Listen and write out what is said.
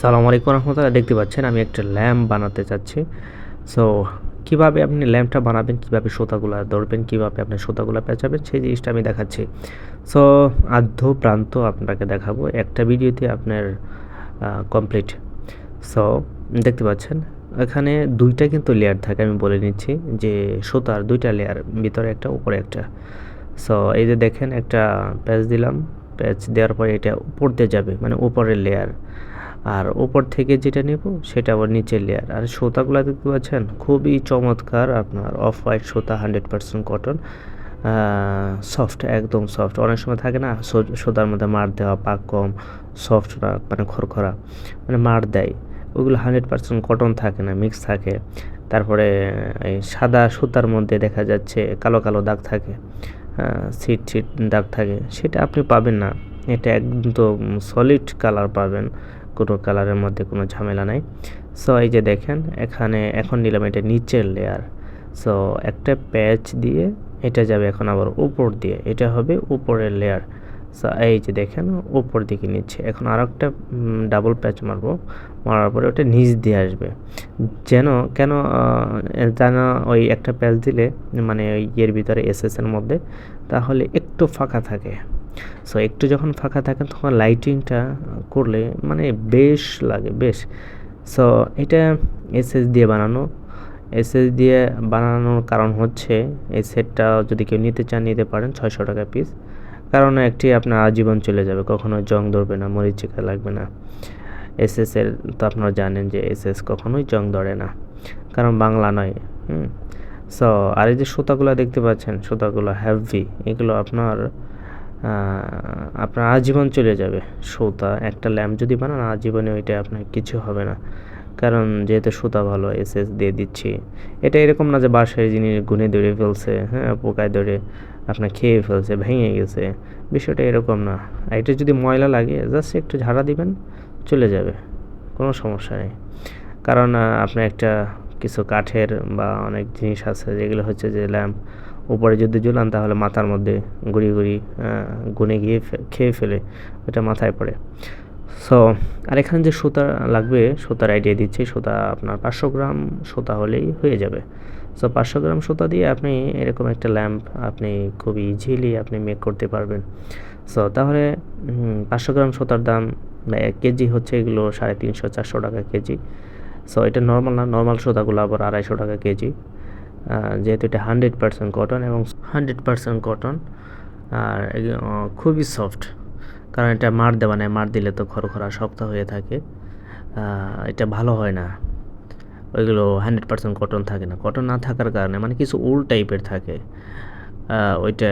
সালাম আলাইকুম রহমতুল্লাহ। দেখতে পাচ্ছেন, আমি একটা ল্যাম্প বানাতে চাচ্ছি। সো কীভাবে আপনি ল্যাম্পটা বানাবেন, কীভাবে সুতাগুলো ধরবেন, কীভাবে আপনি সুতাগুলো পেঁচাবেন, সেই জিনিসটা আমি দেখাচ্ছি। সো আধ্য প্রান্ত আপনাকে দেখাবো। একটা ভিডিওতে আপনার কমপ্লিট সো দেখতে পাচ্ছেন, এখানে দুইটা কিন্তু লেয়ার থাকে, আমি বলে নিচ্ছি। যে সুতার দুইটা লেয়ার ভিতরে একটা, উপরে একটা। সো এই যে দেখেন, একটা প্যাচ দিলাম। প্যাচ দেওয়ার পরে এটা উপর দিয়ে যাবে মানে উপরের লেয়ার আর ওপর থেকে যেটা নেব সেটা আবার নিচের লেয়ার আর সুতাগুলো দেখতে পাচ্ছেন, খুবই চমৎকার আপনার অফ হোয়াইট সুতা হান্ড্রেড পার্সেন্ট কটন সফট একদম সফট অনেক সময় থাকে না সুতার মধ্যে মার দেওয়া, পাক কম সফট মানে খরখরা মানে মার দেয়। ওগুলো হান্ড্রেড পার্সেন্ট কটন থাকে না মিক্স থাকে। তারপরে এই সাদা সুতার মধ্যে দেখা যাচ্ছে কালো কালো দাগ থাকে সিট সিট দাগ থাকে, সেটা আপনি পাবেন না। এটা একদম সলিড কালার পাবেন। কোনো কালারের মধ্যে কোনো ঝামেলা নাই। সো এই যে দেখেন, এখানে এখন নিলাম এটা নিচের লেয়ার সো একটা প্যাচ দিয়ে এটা যাবে এখন আবার উপর দিয়ে। এটা হবে উপরের লেয়ার সো এই যে দেখেন, উপর দিকে নিচ্ছে। এখন আর একটা ডাবল প্যাচ মারবো। মারার পরে ওটা নিচ দিয়ে আসবে। যেন, কেন যেন ওই একটা প্যাচ দিলে মানে ওই ইয়ের ভিতরে এসএস এর মধ্যে, তাহলে একটু ফাঁকা থাকে। সো একটু যখন ফাঁকা থাকে তখন লাইটিংটা করলে মানে বেশ লাগে, বেশ। সো এটা এসএস দিয়ে বানানো। এসএস দিয়ে বানানোর কারণ হচ্ছে, এই সেটটা যদি কেউ নিতে চান, নিতে পারেন ছয়শো টাকা পিস কারণ একটি আপনার আজীবন চলে যাবে, কখনো জং ধরবে না মরিচিকা লাগবে না। এসএস এর তো আপনারা জানেন যে এসএস কখনোই জং ধরে না, কারণ বাংলা নয়, হুম। সো আর এই যে সুতাগুলো দেখতে পাচ্ছেন, সুতাগুলো হ্যাভি এগুলো আপনার আপনার আজীবন চলে যাবে। সুতা, একটা ল্যাম্প যদি বানান, আজীবনে ওইটা আপনার কিছু হবে না। কারণ যেহেতু সুতা ভালো, এসএস দিয়ে দিচ্ছি। এটা এরকম না যে বাসায় জিনিস গুনে ধরে ফেলছে হ্যাঁ পোকায় ধরে আপনার খেয়ে ফেলছে, ভেঙে গেছে। বিষয়টা এরকম না। এটা যদি ময়লা লাগে জাস্ট একটু ঝাড়া দিবেন, চলে যাবে। কোনো সমস্যা নেই। কারণ আপনার একটা কিছু কাঠের বা অনেক জিনিস আছে, যেগুলো হচ্ছে যে ল্যাম্প উপরে যদি ঝুলান, তাহলে মাথার মধ্যে গুড়ি গুড়ি গুনে গিয়ে খেয়ে ফেলে, ওটা মাথায় পড়ে। সো আর এখানে যে সুতা লাগবে, সুতার আইডিয়া দিচ্ছি, সুতা আপনার পাঁচশো গ্রাম সুতা হলেই হয়ে যাবে। সো পাঁচশো গ্রাম সুতা দিয়ে আপনি এরকম একটা ল্যাম্প আপনি খুব ইজিলি আপনি মেক করতে পারবেন। সো তাহলে পাঁচশো গ্রাম সুতার দাম এক কেজি হচ্ছে এগুলো সাড়ে তিনশো, চারশো টাকা কেজি। সো এটা নর্মাল না নর্মাল সুতাগুলো আবার আড়াইশো টাকা কেজি। যেহেতু এটা হান্ড্রেড পারসেন্ট কটন এবং হান্ড্রেড পারসেন্ট কটন আর খুবই সফট কারণ এটা মার দেওয়া নেয় মার দিলে তো খরখরা শক্ত হয়ে থাকে। এটা ভালো হয় না। ওইগুলো হান্ড্রেড পারসেন্ট কটন থাকে না। কটন না থাকার কারণে মানে কিছু উল টাইপের থাকে। ওইটা